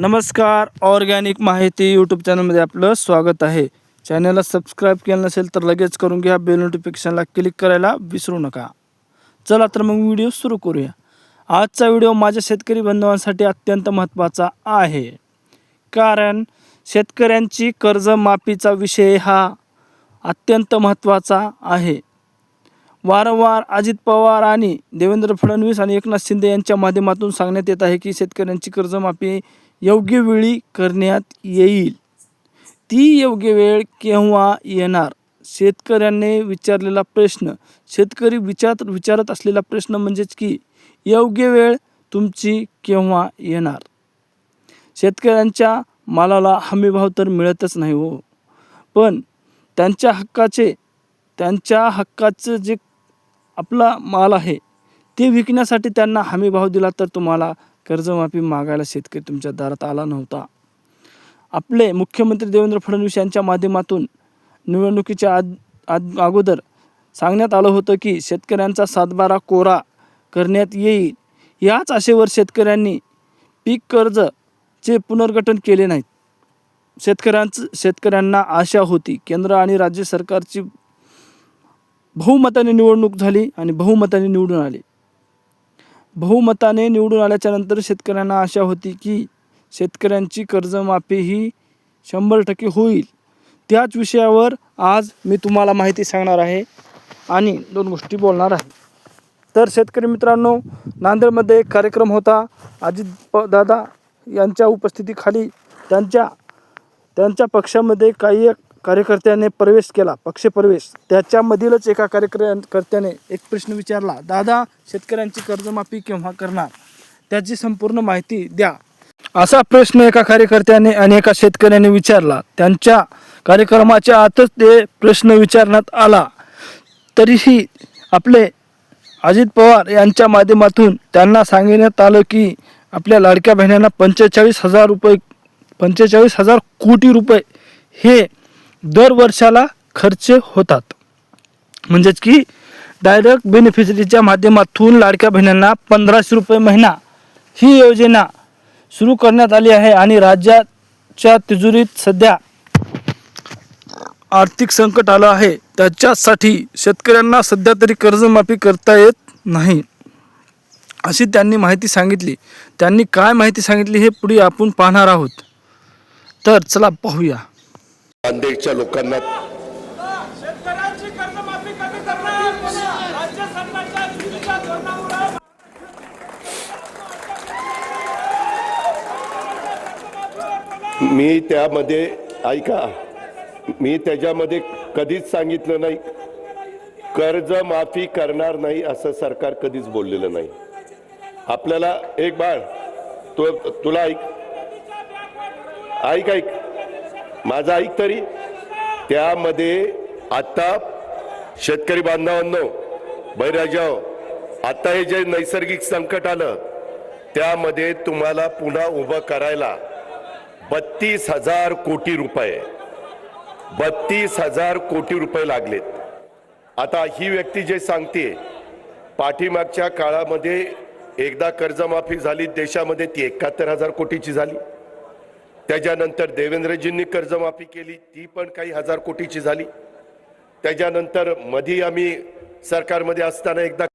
नमस्कार ऑर्गॅनिक माहिती यूट्यूब चॅनलमध्ये आपलं स्वागत आहे. चॅनलला सबस्क्राईब केलं नसेल तर लगेच करून घ्या बेल नोटिफिकेशनला क्लिक करायला विसरू नका. चला तर मग व्हिडिओ सुरू करूया. आजचा व्हिडिओ माझ्या शेतकरी बांधवांसाठी अत्यंत महत्त्वाचा आहे. कारण शेतकऱ्यांची कर्जमाफीचा विषय हा अत्यंत महत्त्वाचा आहे. वारंवार अजित पवार आणि देवेंद्र फडणवीस आणि एकनाथ शिंदे यांच्या माध्यमातून सांगण्यात येत आहे की शेतकऱ्यांची कर्जमाफी योग्य वेळी करण्यात येईल. ती योग्य वेळ केव्हा येणार? शेतकऱ्यांनी विचारलेला प्रश्न शेतकरी विचार विचारत असलेला प्रश्न म्हणजेच की योग्य वेळ तुमची केव्हा येणार? शेतकऱ्यांच्या मालाला हमीभाव तर मिळतच नाही हो. पण त्यांच्या हक्काचे त्यांच्या हक्काचं जे आपला माल आहे ते विकण्यासाठी त्यांना हमीभाव दिला तर तुम्हाला कर्जमाफी मागायला शेतकरी तुमच्या दारात आला नव्हता. आपले मुख्यमंत्री देवेंद्र फडणवीस यांच्या माध्यमातून निवडणुकीच्या आद आद अगोदर सांगण्यात आलं होतं की शेतकऱ्यांचा सातबारा कोरा करण्यात येईल. याच आशेवर शेतकऱ्यांनी पीक कर्जचे पुनर्गठन केले नाहीत. शेतकऱ्यांचं शेतकऱ्यांना आशा होती. केंद्र आणि राज्य सरकारची बहुमताने निवडणूक झाली आणि बहुमताने निवडून आली. बहुमताने निवडून आल्याच्यानंतर शेतकऱ्यांना आशा होती की शेतकऱ्यांची कर्जमाफी ही शंभर टक्के होईल. त्याच विषयावर आज मी तुम्हाला माहिती सांगणार आहे आणि दोन गोष्टी बोलणार आहे. तर शेतकरी मित्रांनो नांदेडमध्ये एक कार्यक्रम होता. अजित प दादा यांच्या उपस्थितीखाली त्यांच्या त्यांच्या पक्षामध्ये काही एक कार्यकर्त्याने प्रवेश केला पक्षप्रवेश. त्याच्यामधीलच एका कार्यकर्त्याने एक प्रश्न विचारला दादा शेतकऱ्यांची कर्जमाफी केव्हा करणार? त्याची संपूर्ण माहिती द्या. असा प्रश्न एका कार्यकर्त्याने आणि एका शेतकऱ्याने विचारला. त्यांच्या कार्यक्रमाच्या आतच ते प्रश्न विचारण्यात आला. तरीही आपले अजित पवार यांच्या माध्यमातून त्यांना सांगण्यात आलं की आपल्या लाडक्या बहिणींना पंचेचाळीस हजार रुपये पंचेचाळीस हजार कोटी रुपये हे दर वर्षाला खर्च होतात. म्हणजेच की डायरेक्ट बेनिफिशरीच्या माध्यमातून लाडक्या बहिणींना पंधराशे रुपये महिना ही योजना सुरू करण्यात आली आहे आणि राज्याच्या तिजोरीत सध्या आर्थिक संकट आलं आहे. त्याच्यासाठी शेतकऱ्यांना सध्या तरी कर्जमाफी करता येत नाही अशी त्यांनी माहिती सांगितली. त्यांनी काय माहिती सांगितली हे पुढे आपण पाहणार आहोत. तर चला पाहूया. नांदेडच्या लोकांना मी त्यामध्ये ऐका मी त्याच्यामध्ये कधीच सांगितलं नाही. कर्ज माफी करणार नाही असं सरकार कधीच बोललेलं नाही. आपल्याला एक बाळ तू तुला ऐक. ऐक ऐक. माझं ऐक तरी. त्यामध्ये आता शेतकरी बांधवांनो बैराजाओ आता हे जे नैसर्गिक संकट आलं त्यामध्ये तुम्हाला पुन्हा उभं करायला बत्तीस हजार कोटी रुपये बत्तीस हजार कोटी रुपये लागलेत. आता ही व्यक्ती जे सांगते पाठीमागच्या काळामध्ये एकदा कर्जमाफी झाली देशामध्ये ती एकाहत्तर हजार कोटीची झाली. त्याच्यानंतर देवेंद्रजींनी कर्जमाफी केली ती पण काही हजार कोटीची झाली. त्याच्यानंतर मधी आम्ही सरकारमध्ये असताना एकदा